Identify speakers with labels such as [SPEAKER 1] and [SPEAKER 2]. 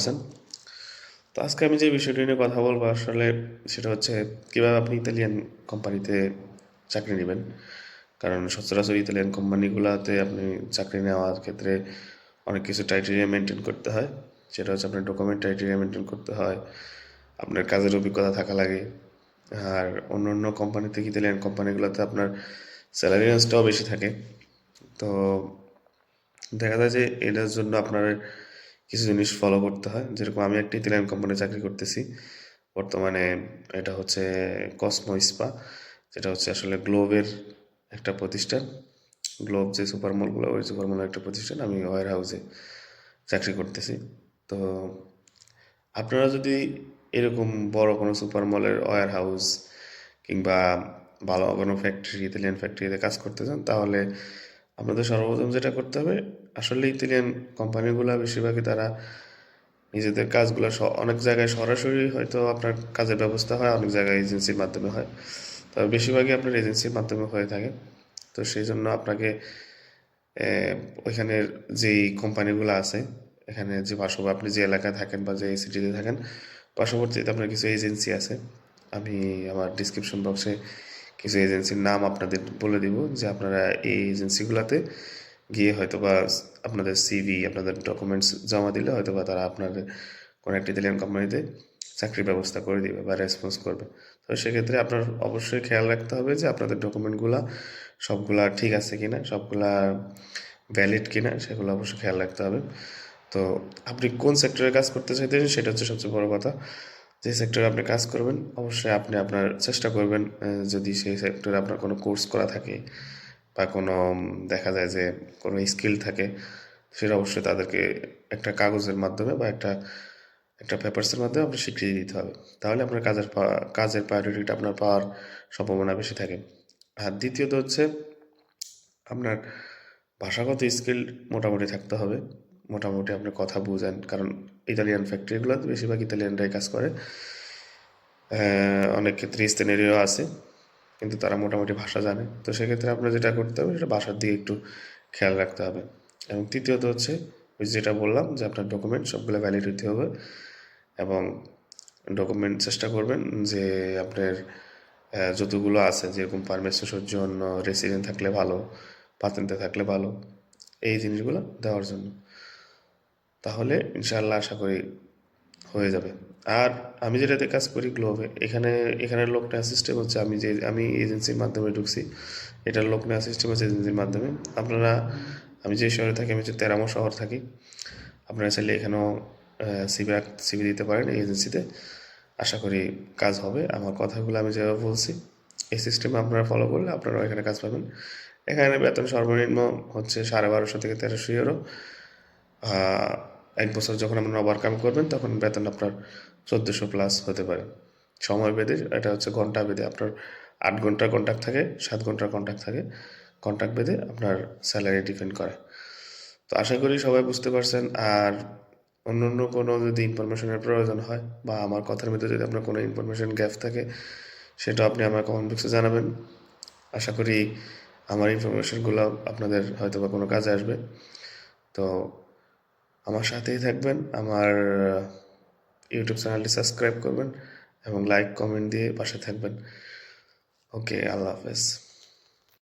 [SPEAKER 1] আছেন? তো আজকে আমি যে বিষয়টি নিয়ে কথা বলব আসলে সেটা হচ্ছে কীভাবে আপনি ইতালিয়ান কোম্পানিতে চাকরি নেবেন। কারণ সচরাচর ইতালিয়ান কোম্পানিগুলোতে আপনি চাকরি নেওয়ার ক্ষেত্রে অনেক কিছু ক্রাইটেরিয়া মেনটেন করতে হয়। সেটা হচ্ছে আপনার ডকুমেন্ট ক্রাইটেরিয়া মেনটেন করতে হয়, আপনার কাজের অভিজ্ঞতা থাকা লাগে। আর অন্য অন্য কোম্পানিতে ইতালিয়ান কোম্পানিগুলোতে আপনার স্যালারি রেঞ্জটাও বেশি থাকে। তো দেখা যায় যে এটার জন্য আপনার কিছু জিনিস ফলো করতে হয়। যেরকম আমি একটি ইতালিয়ান কোম্পানি চাকরি করতেছি, বর্তমানে এটা হচ্ছে কসমো ইস্পা যেটা হচ্ছে আসলে গ্লোবের একটা প্রতিষ্ঠান। গ্লোব যে সুপার মলগুলো ওই সুপার মলের একটা প্রতিষ্ঠান, আমি ওয়ার হাউসে চাকরি করতেছি। তো আপনারা যদি এরকম বড় কোনো সুপার মলের ওয়ার হাউস কিংবা ভালো কোনো ফ্যাক্টরি ইতালিয়ান ফ্যাক্টরিতে কাজ করতে চান, তাহলে আপনাদের সর্বপ্রথম যেটা করতে হবে আসলে ইতালিয়ান কোম্পানিগুলো বেশিরভাগই তারা নিজেদের কাজগুলো অনেক জায়গায় সরাসরি হয়তো আপনার কাজের ব্যবস্থা হয়, অনেক জায়গায় এজেন্সির মাধ্যমে হয়। তবে বেশিরভাগই আপনার এজেন্সির মাধ্যমে হয়ে থাকে। তো সেই জন্য আপনাকে ওইখানের যেই কোম্পানিগুলো আছে, এখানে যে পার্শ্ববর্তী, আপনি যে এলাকায় থাকেন বা যে সিটিতে থাকেন, পার্শ্ববর্তীতে আপনার কিছু এজেন্সি আছে। আমি আমার ডিসক্রিপশন বক্সে কিছু এজেন্সির নাম আপনাদের বলে দিব যে আপনারা এই এজেন্সিগুলোতে গিয়ে হয়তো বা আপনাদের সিভি আপনাদের ডকুমেন্টস জমা দিলে হয়তো বা তারা আপনাদের কোনো একটা ইতালিয়ান কোম্পানিতে চাকরির ব্যবস্থা করে দিবে বা রেসপন্স করবে। তো সেক্ষেত্রে আপনার অবশ্যই খেয়াল রাখতে হবে যে আপনাদের ডকুমেন্টগুলা সবগুলা ঠিক আছে কিনা, সবগুলা ভ্যালিড কিনা, সেগুলো অবশ্যই খেয়াল রাখতে হবে। তো আপনি কোন সেক্টরে কাজ করতে চাইতেছেন সেটা হচ্ছে সবচেয়ে বড় কথা। যে সেক্টরে আপনি কাজ করবেন, অবশ্যই আপনি আপনার চেষ্টা করবেন যদি সেই সেক্টরে আপনার কোনো কোর্স করা থাকে বা কোনো দেখা যায় যে কোনো স্কিল থাকে, সেটা অবশ্যই তাদেরকে একটা কাগজের মাধ্যমে বা একটা একটা পেপারসের মাধ্যমে আপনার স্বীকৃতি দিতে হবে। তাহলে আপনার কাজের কাজের প্রায়োরিটিটা আপনার পাওয়ার সম্ভাবনা বেশি থাকে। আর দ্বিতীয়ত হচ্ছে, আপনার ভাষাগত স্কিল মোটামুটি থাকতে হবে। মোটামুটি আপনি কথা বুঝেন। কারণ ইতালিয়ান ফ্যাক্টরিগুলোতে বেশিরভাগ ইতালিয়ানরাই কাজ করে। অনেক ক্ষেত্রে স্থানীয় আছে, কিন্তু তারা মোটামুটি ভাষা জানে। তো সেক্ষেত্রে আপনার যেটা করতে হবে, সেটা ভাষার দিকে একটু খেয়াল রাখতে হবে। এবং তৃতীয়ত হচ্ছে, ওই যেটা বললাম যে আপনার ডকুমেন্ট সবগুলো ভ্যালিড হতে হবে। এবং ডকুমেন্ট চেষ্টা করবেন যে আপনার যতগুলো আছে, যেরকম পারমিশনের জন্য রেসিডেন্ট থাকলে ভালো পাতেন্টে থাকলে ভালো, এই জিনিসগুলো দেওয়ার জন্য। তাহলে ইনশাল্লাহ আশা করি হয়ে যাবে। আর আমি যেটাতে কাজ করি গ্লোবে এখানে এখানের লোক নেওয়ার সিস্টেম হচ্ছে, আমি যে, আমি এজেন্সির মাধ্যমে ঢুকছি এটার লোক নেওয়ার সিস্টেম হচ্ছে এজেন্সির মাধ্যমে। আপনারা, আমি যে শহরে থাকি, আমি হচ্ছে তেরামো শহর থাকি। আপনারা চাইলে এখানেও সিবি সিবি দিতে পারেন এই এজেন্সিতে আশা করি কাজ হবে। আমার কথাগুলো আমি যেভাবে বলছি, এই সিস্টেম আপনারা ফলো করলে আপনারাও এখানে কাজ পাবেন। এখানে বেতন সর্বনিম্ন হচ্ছে সাড়ে বারোশো থেকে তেরোশো ইউরো এক বছর যখন আপনার ওভারকাম করবেন, তখন বেতন আপনার চোদ্দোশো প্লাস হতে পারে। সময় বেঁধে, এটা হচ্ছে ঘণ্টা বেঁধে আপনার আট ঘণ্টার কন্ট্যাক্ট থাকে, সাত ঘণ্টার কন্ট্যাক্ট থাকে। কন্ট্যাক্ট বেঁধে আপনার স্যালারি ডিপেন্ড করে। তো আশা করি সবাই বুঝতে পারছেন। আর অন্য অন্য কোনো যদি ইনফরমেশনের প্রয়োজন হয় বা আমার কথার মধ্যে যদি আপনার কোনো ইনফরমেশন গ্যাপ থাকে, সেটা আপনি আমার কমেন্ট বক্সে জানাবেন। আশা করি আমার ইনফরমেশনগুলো আপনাদের হয়তো বা কোনো কাজে আসবে। তো আমার সাথেই থাকবেন, আমার ইউটিউব চ্যানেলটি সাবস্ক্রাইব করবেন এবং লাইক কমেন্ট দিয়ে পাশে থাকবেন। ওকে আল্লাহ হাফেজ।